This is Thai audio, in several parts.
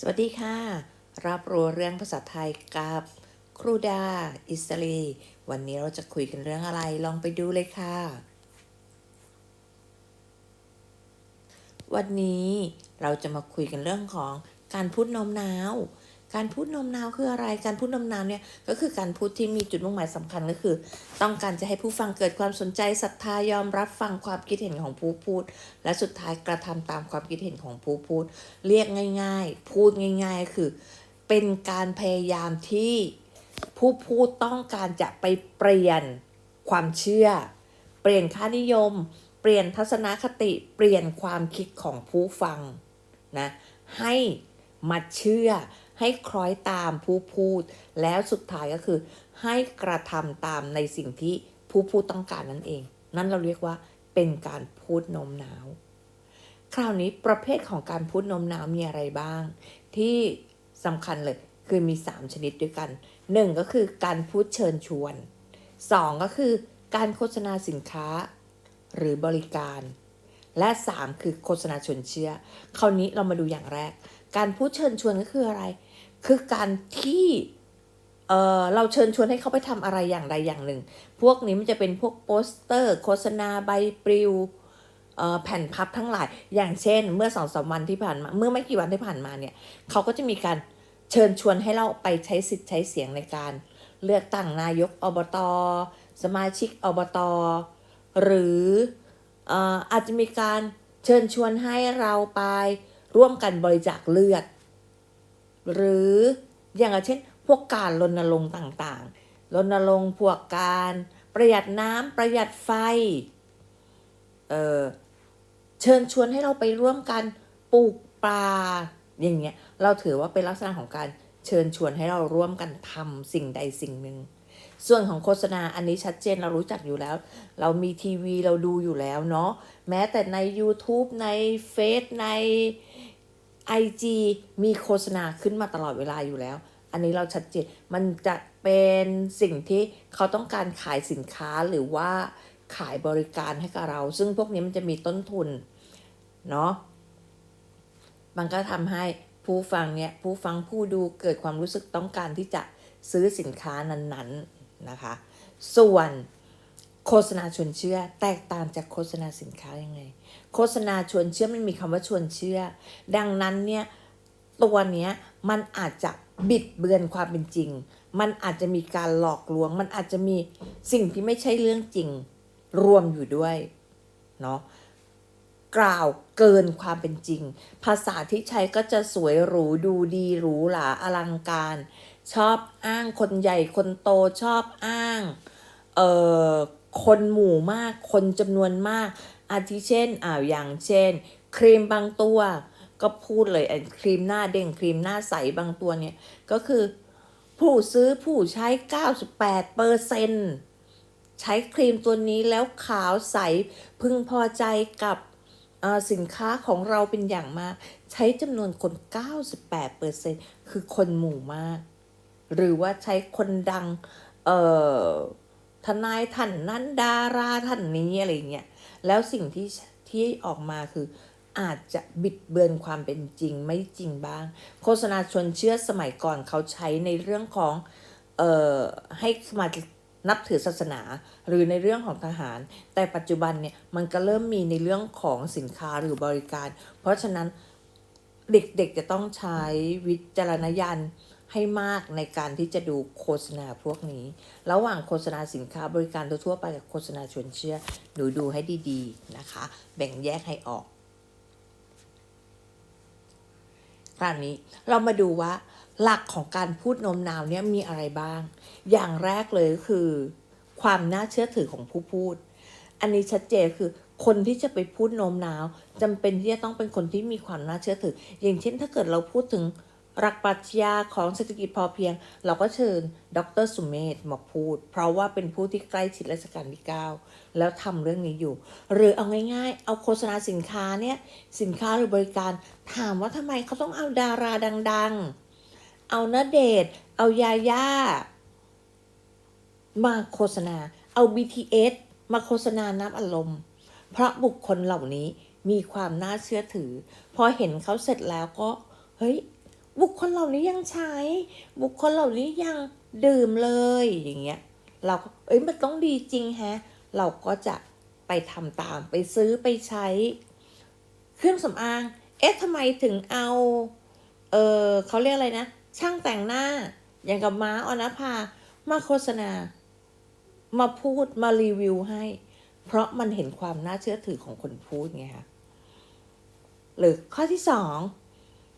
สวัสดีค่ะ รับรู้เรื่องภาษาไทยกับครูดา อิสรีวันนี้เราจะคุยกันเรื่องอะไร ลองไปดูเลยค่ะ วันนี้เราจะมาคุยกันเรื่องของการพูดโน้มน้าว การพูดนมนาวคืออะไร การพูดนมนาวเนี่ยก็คือการพูดที่มีจุดมุ่งหมายสำคัญก็คือ ต้องการจะให้ผู้ฟังเกิดความสนใจศรัทธายอมรับฟังความคิดเห็นของผู้พูด และสุดท้ายกระทำตามความคิดเห็นของผู้พูด เรียกง่าย ๆ พูดง่ายๆคือ เป็นการพยายามที่ผู้พูดต้องการจะไปเปลี่ยนความเชื่อ เปลี่ยนค่านิยม เปลี่ยนทัศนคติเปลี่ยนความคิดของผู้ฟังนะให้มาเชื่อ ให้คล้อยตามผู้พูด แล้วสุดท้ายก็คือ ให้กระทำตามในสิ่งที่ผู้พูดต้องการนั่นเอง นั่นเราเรียกว่าเป็นการพูดโน้มน้าว คราวนี้ประเภทของการพูดโน้มน้าวมีอะไรบ้าง ที่สำคัญเลยคือมี 3 ชนิดด้วยกัน 1 ก็คือการพูดเชิญชวน 2 ก็คือการโฆษณาสินค้าหรือบริการ และ 3 คือโฆษณาชวนเชื่อ คราวนี้เรามาดูอย่างแรก การพูดเชิญชวนก็คืออะไร คือการที่เออเราเชิญชวนให้เขาไปทำอะไรอย่างใดอย่างหนึ่ง พวกนี้มันจะเป็นพวกโปสเตอร์ โฆษณาใบปลิวเอ่อแผ่นพับทั้งหลาย อย่างเช่น เมื่อสองสามวันที่ผ่านมา เมื่อไม่กี่วันที่ผ่านมาเนี่ยเขาก็จะมีการเชิญชวนให้เราไปใช้สิทธิ์ใช้เสียงในการ เลือกตั้งนายกอบตสมาชิกอบตหรือเอ่ออาจจะมีการเชิญชวนให้เราไปร่วมกันบริจาคเลือด หรืออย่างเช่น พวกการรณรงค์ต่างๆรณรงค์พวกการประหยัดน้ำประหยัดไฟเเชิญชวนให้เราไปร่วมกันปลูกปลาอย่างเงี้ยเราถือว่าเป็นลักษณะของการเชิญชวนให้เราร่วมกันทำสิ่งใดสิ่งหนึ่งส่วนของโฆษณาอันนี้ชัดเจนเรารู้จักอยู่แล้ว เรามีทีวีเราดูอยู่แล้วเนาะแม้แต่ใน YouTube ในเฟซใน IG มีโฆษณาขึ้นมาตลอดเวลาอยู่แล้ว อันนี้เราชัดเจน มันจะเป็นสิ่งที่เขาต้องการขายสินค้าหรือว่าขายบริการให้กับเรา ซึ่งพวกนี้มันจะมีต้นทุน เนาะ มันก็ทำให้ผู้ฟังเนี่ย ผู้ฟังผู้ดูเกิดความรู้สึกต้องการที่จะซื้อสินค้านั้นๆนะคะ ส่วน โฆษณาชวนเชื่อแตกต่างจากโฆษณาสินค้ายังไง โฆษณาชวนเชื่อไม่มีคำว่าชวนเชื่อ ดังนั้นเนี่ยตัวเนี้ยมันอาจจะบิดเบือนความเป็นจริง มันอาจจะมีการหลอกลวง มันอาจจะมีสิ่งที่ไม่ใช่เรื่องจริง รวมอยู่ด้วยเนาะกล่าวเกินความเป็นจริง ภาษาที่ใช้ก็จะสวยหรูดูดีหรูหราอลังการ ชอบอ้างคนใหญ่คนโตชอบอ้าง เอ่อ คนหมู่มาก คนจำนวนมาก อาทิเช่นอ่าวอย่างเช่น ครีมบางตัว ก็พูดเลยไอ้ครีมหน้าเด้งครีมหน้าใสบางตัวเนี่ย ก็คือผู้ซื้อผู้ใช้ 98เปอร์เซนใช้ครีมตัวนี้แล้วขาวใสพึงพอใจกับสินค้าของเราเป็นอย่างมาก ใช้จำนวนคน 98เปอร์เซนคือคนหมู่มาก หรือว่าใช้คนดัง เอ่อ ทนายท่านนั้นดาราท่านนี้อะไรเงี้ยแล้วสิ่งที่ที่ออกมาคืออาจจะบิดเบือนความเป็นจริงไม่จริงบ้าง โฆษณาชวนเชื่อสมัยก่อนเขาใช้ในเรื่องของเอ่อให้สมานับถือศาสนา หรือในเรื่องของทหาร แต่ปัจจุบันเนี่ยมันก็เริ่มมีในเรื่องของสินค้าหรือบริการ เพราะฉะนั้นเด็กๆจะต้องใช้วิจารณญาณ ให้มากในการที่จะดูโฆษณาพวกนี้ ระหว่างโฆษณาสินค้าบริการทั่วไปกับโฆษณาชวนเชื่อ หนูดูให้ดีๆนะคะ แบ่งแยกให้ออก คราวนี้เรามาดูว่า หลักของการพูดโน้มน้าวเนี่ยมีอะไรบ้าง อย่างแรกเลยก็คือ ความน่าเชื่อถือของผู้พูด อันนี้ชัดเจนคือคนที่จะไปพูดโน้มน้าวจำเป็นที่จะต้องเป็นคนที่มีความน่าเชื่อถือ อย่างเช่นถ้าเกิดเราพูดถึง หลักปรัชญาของเศรษฐกิจพอเพียง เราก็เชิญ ดรสุเมธมาพูด เพราะว่าเป็นผู้ที่ใกล้ชิดรัชกาลที่ 9 แล้วทำเรื่องนี้อยู่ หรือเอาง่ายๆ เอาโฆษณาสินค้าเนี่ย สินค้าหรือบริการ ถามว่าทำไมเขาต้องเอาดาราดังๆ เอาณเดชน์เอายาย่า มาโฆษณา เอา BTS มาโฆษณาน้ำอารมณ์ เพราะบุคคลเหล่านี้มีความน่าเชื่อถือ พอเห็นเขาเสร็จแล้วก็ เฮ้ย บุคคลเหล่านี้ยังใช้ บุคคลเหล่านี้ยังดื่มเลยอย่างเงี้ยเราก็เอ้ยมันต้องดีจริงฮะ เราก็จะไปทำตามไปซื้อไปใช้ เครื่องสำอาง เอ๊ะทำไมถึงเอา เออเขาเรียกอะไรนะ ช่างแต่งหน้า อย่างกับม้าออนภา มาโฆษณา มาพูดมารีวิวให้ เพราะมันเห็นความน่าเชื่อถือของคนพูดไงคะหรือข้อที่สอง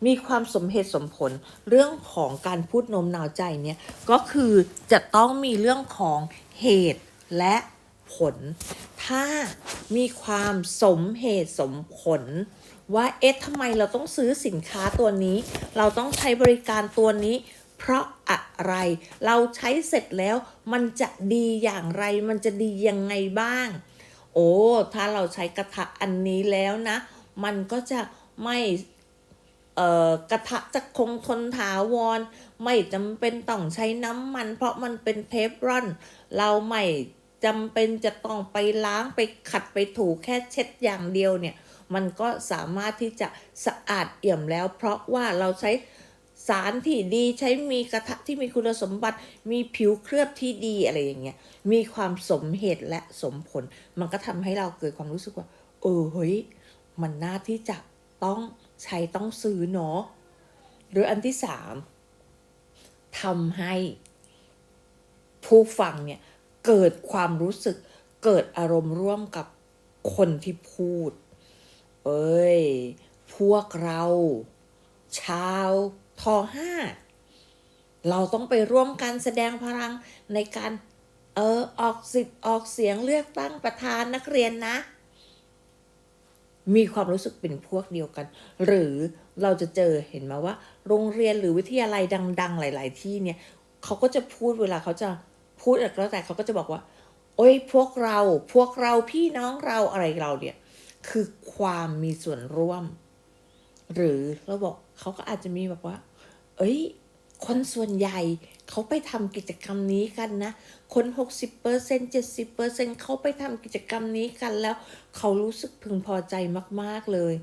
มีความสมเหตุสมผลเรื่องของการพูดโน้มน้าวใจเนี่ยก็คือจะต้องมีเรื่องของเหตุและผล ถ้ามีความสมเหตุสมผล ว่าเอ๊ะทำไมเราต้องซื้อสินค้าตัวนี้ เราต้องใช้บริการตัวนี้ เพราะอะไร เราใช้เสร็จแล้วมันจะดีอย่างไร มันจะดียังไงบ้าง โอ้ ถ้าเราใช้กระทะอันนี้แล้วนะ มันก็จะไม่ กระทะจะคงทนถาวร ไม่จำเป็นต้องใช้น้ำมัน เพราะมันเป็นเทฟรอน เราไม่จำเป็นจะต้องไปล้างไปขัดไปถูแค่เช็ดอย่างเดียวเนี่ย มันก็สามารถที่จะสะอาดเอี่ยมแล้ว เพราะว่าเราใช้สารที่ดีใช้มีกระทะที่มีคุณสมบัติ มีผิวเคลือบที่ดีอะไรอย่างเงี้ยมีความสมเหตุและสมผล มันก็ทำให้เราเกิดความรู้สึกว่า เออเฮ้ยมันน่าที่จะต้อง ใช้ต้องซื้อเนาะหรืออันที่สามทำให้ผู้ฟังเนี่ยเกิดความรู้สึกเกิดอารมณ์ร่วมกับคนที่พูด เอ้ย พวกเราชาวทอห้าเราต้องไปร่วมกันแสดงพลังในการเออออกสิทธิ์ออกเสียงเลือกตั้งประธานนักเรียนนะ มีความรู้สึกเป็นพวกเดียวกัน หรือเราจะเจอเห็นมาว่า โรงเรียนหรือวิทยาลัยดัง ๆ หลาย ๆ ที่เนี่ยเขาก็จะพูดเวลาเขาจะพูดอะไรก็แล้วแต่เขาก็จะบอกว่า โอ้ยพวกเราพวกเราพี่น้องเราอะไรเราเนี่ย คือความมีส่วนร่วม หรือเราบอกเขาก็อาจจะมีแบบว่า เอ้ย คนส่วนใหญ่ เขาไปทำกิจกรรมนี้กันนะ คน 60% 70%เขาไปทำกิจกรรมนี้กันแล้ว เขารู้สึกพึงพอใจมากๆเลย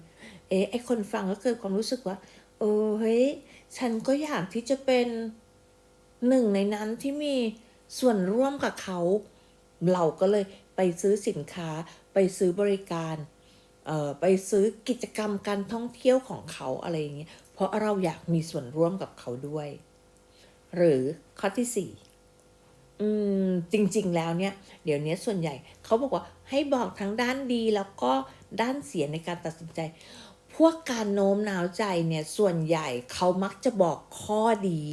เอ๊ะไอคนฟังก็เกิดความรู้สึกว่า เออเฮ้ย ฉันก็อยากที่จะเป็นหนึ่งในนั้นที่มีส่วนร่วมกับเขา เราก็เลยไปซื้อสินค้า ไปซื้อบริการเอ่อไปซื้อกิจกรรมการท่องเที่ยวของเขาอะไรอย่างเงี้ย เพราะเราอยากมีส่วนร่วมกับเขาด้วย หรือข้อที่สี่อืมจริงๆแล้วเนี่ย เดี๋ยวนี้ส่วนใหญ่เขาบอกว่าให้บอกทั้งด้านดีแล้วก็ด้านเสียในการตัดสินใจ พวกการโน้มน้าวใจเนี่ยส่วนใหญ่เขามักจะบอกข้อดี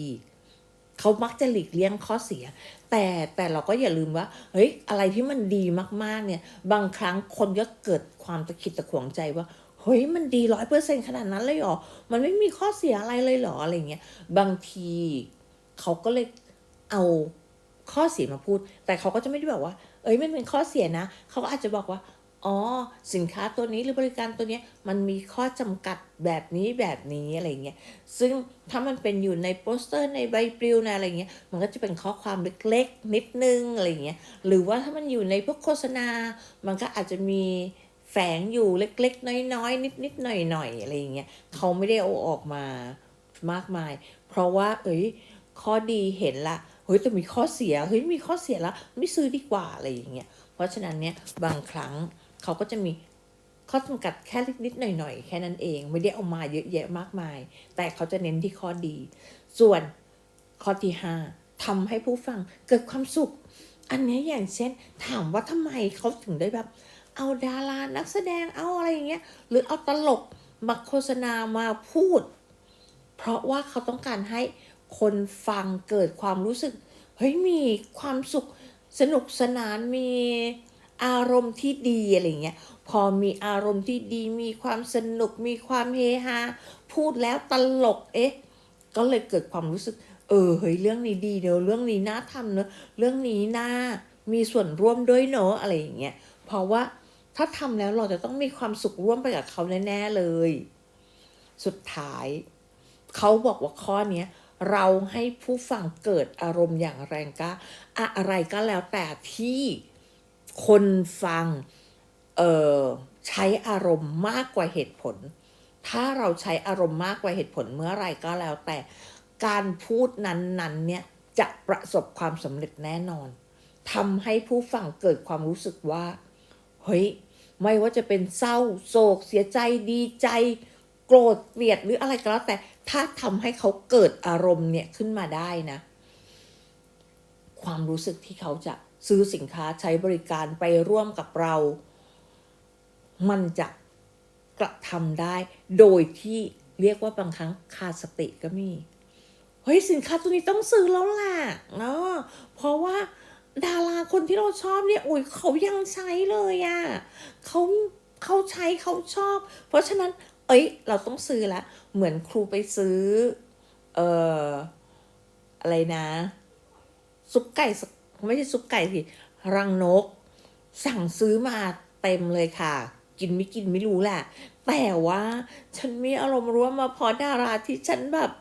เขามักจะหลีกเลี่ยงข้อเสีย แต่แต่เราก็อย่าลืมว่า เฮ้ย อะไรที่มันดีมากๆ เนี่ย บางครั้งคนก็เกิดความตะขิดตะขวงใจว่า เฮ้ย มันดีร้อยเปอร์เซ็นขนาดนั้นเลยเหรอ มันไม่มีข้อเสียอะไรเลยเหรอ อะไรเงี้ย บางที เขาก็เลยเอาข้อเสียมาพูด แต่เขาก็จะไม่ได้บอกว่า เอ้ยมันเป็นข้อเสียนะ เขาก็อาจจะบอกว่า อ๋อ สินค้าตัวนี้หรือบริการตัวนี้มันมีข้อจำกัดแบบนี้แบบนี้อะไรเงี้ย ซึ่งถ้ามันเป็นอยู่ในโปสเตอร์ในใบปลิวในอะไรเงี้ย มันก็จะเป็นข้อความเล็กๆนิดนึงอะไรเงี้ย หรือว่าถ้ามันอยู่ในพวกโฆษณา มันก็อาจจะมีแฝงอยู่เล็กๆ น้อยๆ นิดๆ หน่อยๆ อะไรอย่างเงี้ยเขาไม่ได้เอาออกมามากมาย เพราะว่า เอ้ย ข้อดีเห็นละเฮ้ยแต่มีข้อเสียเฮ้ยมีข้อเสียละไม่ซื้อดีกว่าอะไรอย่างเงี้ยเพราะฉะนั้นเนี่ยบางครั้งเขาก็จะมีข้อจำกัดแค่นิดๆหน่อยๆ แค่นั้นเองไม่ได้เอามาเยอะแยะมากมาย แต่เขาจะเน้นที่ข้อดี ส่วนข้อที่ห้าทำให้ผู้ฟังเกิดความสุข อันนี้อย่างเช่น ถามว่าทำไมเขาถึงได้แบบ เอาดารานักแสดงเอาอะไรอย่างเงี้ยหรือเอาตลกมาโฆษณามาพูด เพราะว่าเขาต้องการให้ คนฟังเกิดความรู้สึก เฮ้ยมีความสุขสนุกสนานมีอารมณ์ที่ดีอะไรเงี้ยพอมีอารมณ์ที่ดีมีความสนุกมีความเฮฮาพูดแล้วตลกเอ๊ะก็เลยเกิดความรู้สึก เออเฮ้ยเรื่องนี้ดีเนอะเรื่องนี้น่าทำเนอะเรื่องนี้น่ามีส่วนร่วมด้วยเนอะอะไรอย่างเงี้ยเพราะว่าถ้าทำแล้วเราจะต้องมีความสุขร่วมไปกับเขาแน่ๆเลย สุดท้าย เขาบอกว่าข้อเนี้ย เราให้ผู้ฟังเกิดอารมณ์อย่างแรงกล้าอะไรก็แล้วแต่ที่คนฟังเออใช้อารมณ์มากกว่าเหตุผล ถ้าเราใช้อารมณ์มากกว่าเหตุผลเมื่อไรก็แล้วแต่การพูดนั้นๆเนี่ยจะประสบความสำเร็จแน่นอนทำให้ผู้ฟังเกิดความรู้สึกว่า เฮ้ย ไม่ว่าจะเป็นเศร้าโศกเสียใจดีใจ โกรธเกลียดหรืออะไรก็แล้วแต่ถ้าทำให้เขาเกิดอารมณ์เนี่ยขึ้นมาได้นะ ความรู้สึกที่เขาจะซื้อสินค้าใช้บริการไปร่วมกับเรา มันจะกระทำได้ โดยที่เรียกว่าบางครั้งขาดสติก็มี เฮ้ยสินค้าตัวนี้ต้องซื้อแล้วแหละเนาะเพราะว่าดาราคนที่เราชอบเนี่ยโอ้ยเขายังใช้เลยอะ่ะเขาเขาใช้เขาชอบ เพราะฉะนั้น อ้ย เราต้องซื้อละ เหมือนครูไปซื้อ เอ่อ อะไรนะ ซุปไก่ไม่ใช่ซุปไก่สิ รังนก สั่งซื้อมาเต็มเลยค่ะ กินไม่กินไม่รู้แหละ แต่ว่า ฉันมีอารมณ์ร่วมมาพอดาราที่ฉันแบบ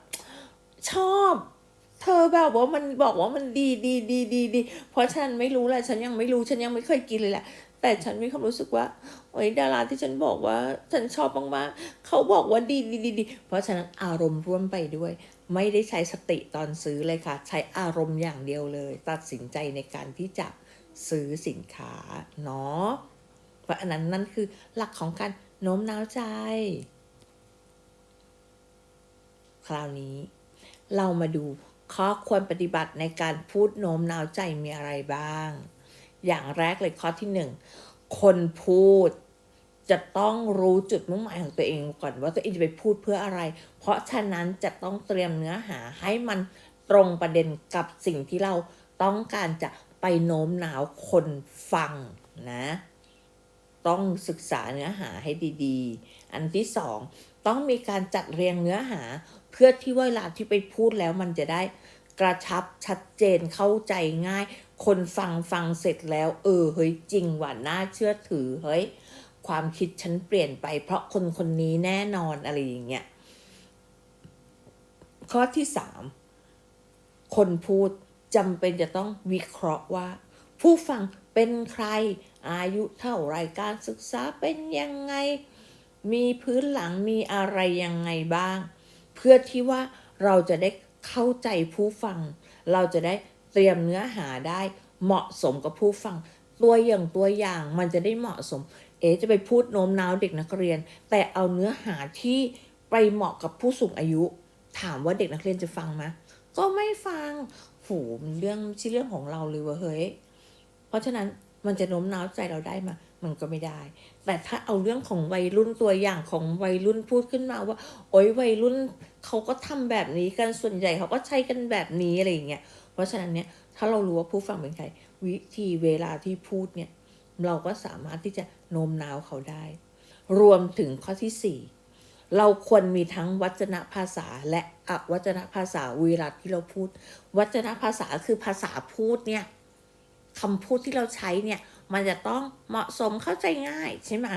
ชอบ เธอแบบว่ามันบอกว่ามันดีดีดีดีดี เพราะฉันไม่รู้แหละฉันยังไม่รู้ฉันยังไม่เคยกินเลยแหละแต่ฉันมีความรู้สึกว่าโอ้ยดาราที่ฉันบอกว่าฉันชอบมากๆเขาบอกว่าดีดีดีดีเพราะฉะนั้นอารมณ์ร่วมไปด้วย ไม่ได้ใช้สติตอนซื้อเลยค่ะ ใช้อารมณ์อย่างเดียวเลย ตัดสินใจในการที่จะซื้อสินค้าเนาะเพราะอันนั้นนั่นคือหลักของการโน้มน้าวใจ คราวนี้เรามาดู ข้อควรปฏิบัติในการพูดโน้มน้าวใจมีอะไรบ้าง อย่างแรกเลยข้อที่หนึ่งคนพูดจะต้องรู้จุดมุ่งหมายของตัวเองก่อนว่าตัวเองจะไปพูดเพื่ออะไร เพราะฉะนั้นจะต้องเตรียมเนื้อหาให้มันตรงประเด็นกับสิ่งที่เราต้องการจะไปโน้มน้าวคนฟังนะ ต้องศึกษาเนื้อหาให้ดีๆ อันที่สองต้องมีการจัดเรียงเนื้อหา เพื่อที่เวลาที่ไปพูดแล้วมันจะได้ กระชับชัดเจนเข้าใจง่าย คนฟังฟังเสร็จแล้ว เออเฮ้ยจริงว่ะน่าเชื่อถือเฮ้ยความคิดฉันเปลี่ยนไป เพราะคนคนนี้แน่นอนอะไรอย่างเงี้ยข้อที่สามคนพูดจำเป็นจะต้องวิเคราะห์ว่า ผู้ฟังเป็นใคร อายุเท่าไรการศึกษาเป็นยังไง มีพื้นหลังมีอะไรยังไงบ้าง เพื่อที่ว่าเราจะได้ เข้าใจผู้ฟัง เราจะได้เตรียมเนื้อหาได้เหมาะสมกับผู้ฟัง ตัวอย่างตัวอย่างมันจะได้เหมาะสม เอจะไปพูดโน้มน้าวเด็กนักเรียน แต่เอาเนื้อหาที่ไปเหมาะกับผู้สูงอายุ ถามว่าเด็กนักเรียนจะฟังไหมก็ไม่ฟังโหมันเรื่องไม่เรื่องของเราเลยเวะเฮ้ยเพราะฉะนั้นมันจะโน้มน้าวใจเราได้มา มันก็ไม่ได้ แต่ถ้าเอาเรื่องของวัยรุ่นตัวอย่างของวัยรุ่นพูดขึ้นมาว่า โอ้ยวัยรุ่นเขาก็ทำแบบนี้กันส่วนใหญ่เขาก็ใช้กันแบบนี้อะไรอย่างเงี้ย เพราะฉะนั้นเนี่ยถ้าเรารู้ว่าผู้ฟังเป็นใครวิธีเวลาที่พูดเนี่ยเราก็สามารถที่จะโน้มน้าวเขาได้ รวมถึงข้อที่สี่เราควรมีทั้งวัจนภาษาและอวัจนภาษาเวลาที่เราพูด วัจนภาษาคือภาษาพูดเนี่ยคำพูดที่เราใช้เนี่ย มันจะต้องเหมาะสมเข้าใจง่ายใช่ไหม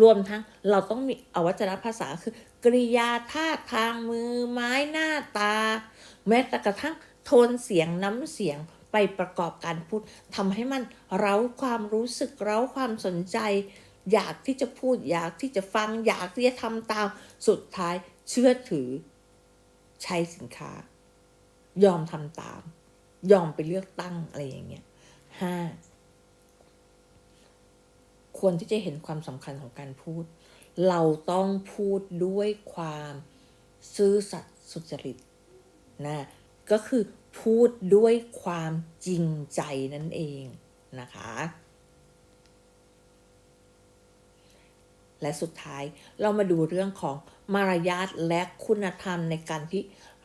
รวมทั้งเราต้องมีอวัจนภาษาคือกริยาท่าทางมือไม้หน้าตา แม้แต่กระทั่งโทนเสียงน้ำเสียงไปประกอบการพูดทำให้มันเร้าความรู้สึกเร้าความสนใจ อยากที่จะพูดอยากที่จะฟังอยากที่จะทำตามสุดท้ายเชื่อถือ ใช้สินค้า ยอมทำตาม ยอมไปเลือกตั้งอะไรอย่างเงี้ยห้า ควรที่จะเห็นความสำคัญของการพูด เราต้องพูดด้วยความซื่อสัตย์สุจริตนะก็คือพูดด้วยความจริงใจนั่นเองนะคะ และสุดท้ายเรามาดูเรื่องของมารยาทและคุณธรรมในการที่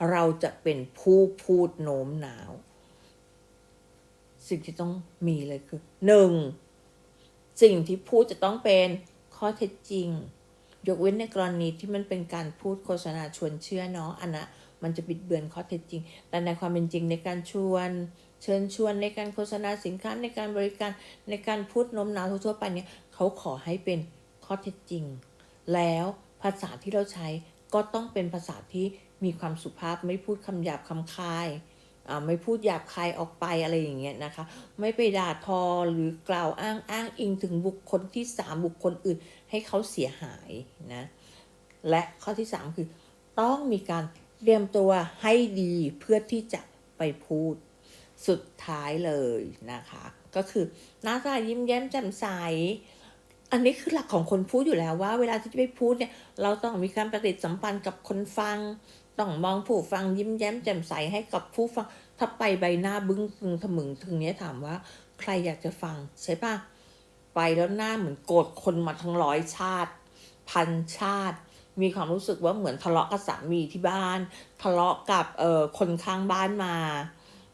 เราจะเป็นผู้พูดโน้มน้าว สิ่งที่ต้องมีเลยคือหนึ่ง สิ่งที่พูดจะต้องเป็นข้อเท็จจริง ยกเว้นในกรณีที่มันเป็นการพูดโฆษณาชวนเชื่อเนาะอันนะมันจะบิดเบือนข้อเท็จจริง แต่ในความเป็นจริงในการชวนเชิญชวนในการโฆษณาสินค้าในการบริการในการพูดโน้มน้าวทั่วไปเนี่ยเขาขอให้เป็นข้อเท็จจริง แล้วภาษาที่เราใช้ก็ต้องเป็นภาษาที่มีความสุภาพไม่พูดคำหยาบคำคาย ไม่พูดหยาบคายออกไปอะไรอย่างเงี้ยนะคะ ไม่ไปด่าทอหรือกล่าวอ้างอ้างอิงถึงบุคคลที่สามบุคคลอื่น ให้เขาเสียหายนะและข้อที่ 3 คือ ต้องมีการเตรียมตัวให้ดีเพื่อที่จะไปพูดสุดท้ายเลยนะคะ ก็คือหน้าตายิ้มแย้มแจ่มใสอันนี้คือหลักของคนพูดอยู่แล้วว่า เวลาที่จะไปพูดเนี่ย เราต้องมีการปฏิสัมพันธ์กับคนฟัง ต้องมองผู้ฟังยิ้มแย้มแจ่มใสให้กับผู้ฟัง ถ้าไปใบหน้าบึ้งตึงถมึงถึงเนี้ยถามว่า ใครอยากจะฟังใช่ปะไปแล้วหน้าเหมือนโกรธคนมาทั้งร้อยชาติ พันชาติ มีความรู้สึกว่าเหมือนทะเลาะกับสามีที่บ้าน ทะเลาะกับเอ่อคนข้างบ้านมา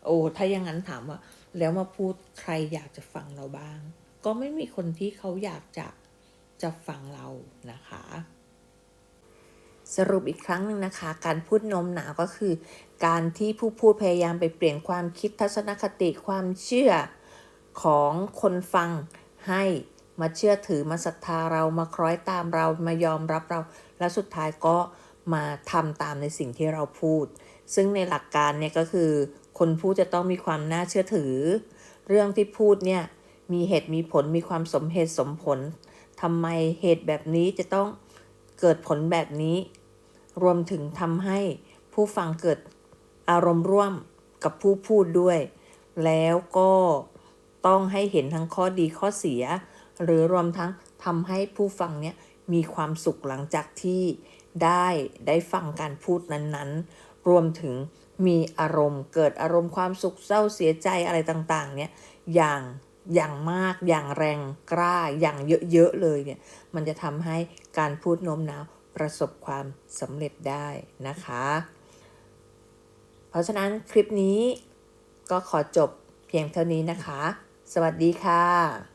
โอ้ถ้าอย่างนั้นถามว่า แล้วมาพูดใครอยากจะฟังเราบ้าง ก็ไม่มีคนที่เขาอยากจะจะฟังเรานะคะ สรุปอีกครั้งหนึ่งนะคะ การพูดโน้มหนาวก็คือ การที่ผู้พูดพยายามไปเปลี่ยนความคิดทัศนคติความเชื่อของคนฟังให้มาเชื่อถือมาศรัทธาเรามาคล้อยตามเรามายอมรับเรา และสุดท้ายก็มาทำตามในสิ่งที่เราพูด ซึ่งในหลักการเนี่ยก็คือ คนพูดจะต้องมีความน่าเชื่อถือ เรื่องที่พูดเนี่ยมีเหตุมีผลมีความสมเหตุสมผลทำไมเหตุแบบนี้จะต้องเกิดผลแบบนี้ รวมถึงทำให้ผู้ฟังเกิดอารมณ์ร่วมกับผู้พูดด้วย แล้วก็ต้องให้เห็นทั้งข้อดีข้อเสีย หรือรวมทั้งทำให้ผู้ฟังเนี่ยมีความสุขหลังจากที่ได้ได้ฟังการพูดนั้นๆ รวมถึงมีอารมณ์เกิดอารมณ์ความสุขเศร้าเสียใจอะไรต่างๆ เนี่ยอย่างอย่างมากอย่างแรงกล้าอย่างเยอะๆเลยเนี่ย มันจะทำให้การพูดโน้มน้าว ประสบความสำเร็จได้นะคะ เพราะฉะนั้นคลิปนี้ก็ขอจบเพียงเท่านี้นะคะ สวัสดีค่ะ